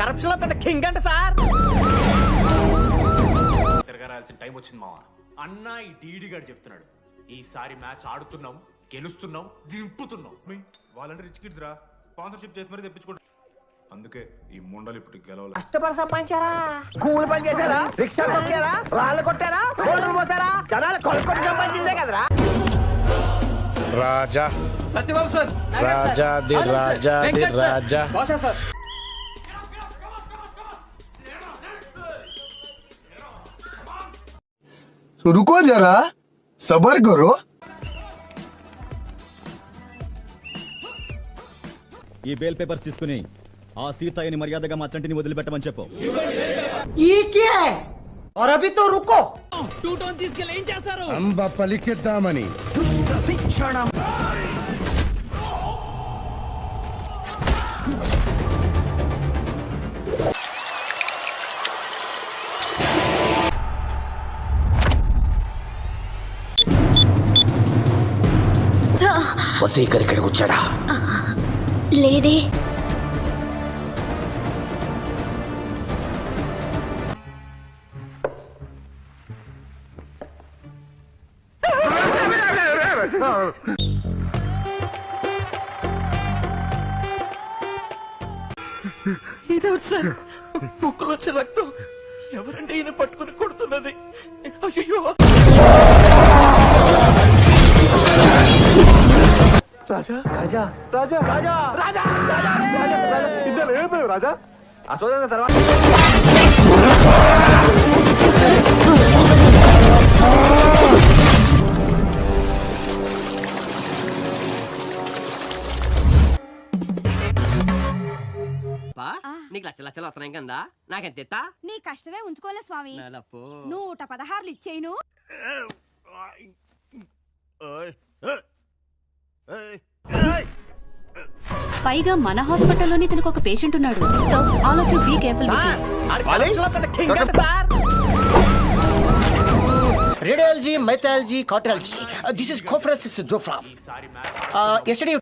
కరప్షన్లో పెద్ద కింగ్ అంట sir. తిరగరాల్సిన time వచ్చింది మావా. అన్న ఈ డీడీ గారు చెప్తున్నాడు. ఈసారి మ్యాచ్ ఆడుతున్నాం గెలుస్తున్నాం దింపుతున్నాం. వాళ్ళంటే రిచ్ కిడ్స్ రా. స్పాన్సర్షిప్ చేసి మరీ తెప్పించుకుంటారు అందుకే ఈ ముండలు ఇప్పుడు గెలవాలి. కష్టపడి సంపాదించారా? కూలి పని చేశారా? రిక్షా కొట్టారా రాళ్ళు కొట్టారా? రోడ్లు పోసారా జనాలు కొనుక్కొని సంపాదించిందే కదరా? రాజా. సత్యబాబు సార్. రాజాది రాజాది రాజా तो रुको जरा सबर करो ఈ బెయిల్ పేపర్స్ తీసుకుని ఆ సీతయ్యని మర్యాదగా మా చంటిని వదిలిపెట్టమని చెప్పు ये क्या है और अभी तो रुको అంబ పలికిద్దామని వసీకర్ ఇక్కడికి వచ్చాడా లేదే. ఇదేమిటి సార్? ముక్కులో వచ్చే రక్తం ఎవరంటే ఈయన పట్టుకుని కొడుతున్నది? అయ్యో రాజా? రాజా? రాజా? రాజా! రాజా! రాజా రాజా? ఆ చూడండి తర్వాత నీకు లచ్చ లచ్చలు వస్తున్నాయి కదా? నాకెంత ఎత్తా? నీ కష్టమే ఉంచుకోలే స్వామి. నూట పదహారులు ఇచ్చేను పైగా మన హాస్పిటల్లోనే తనకు ఒక పేషెంట్ ఉన్నాడు. So all of you be careful radiology mythology cardiology. This is దోఫ్రా yesterday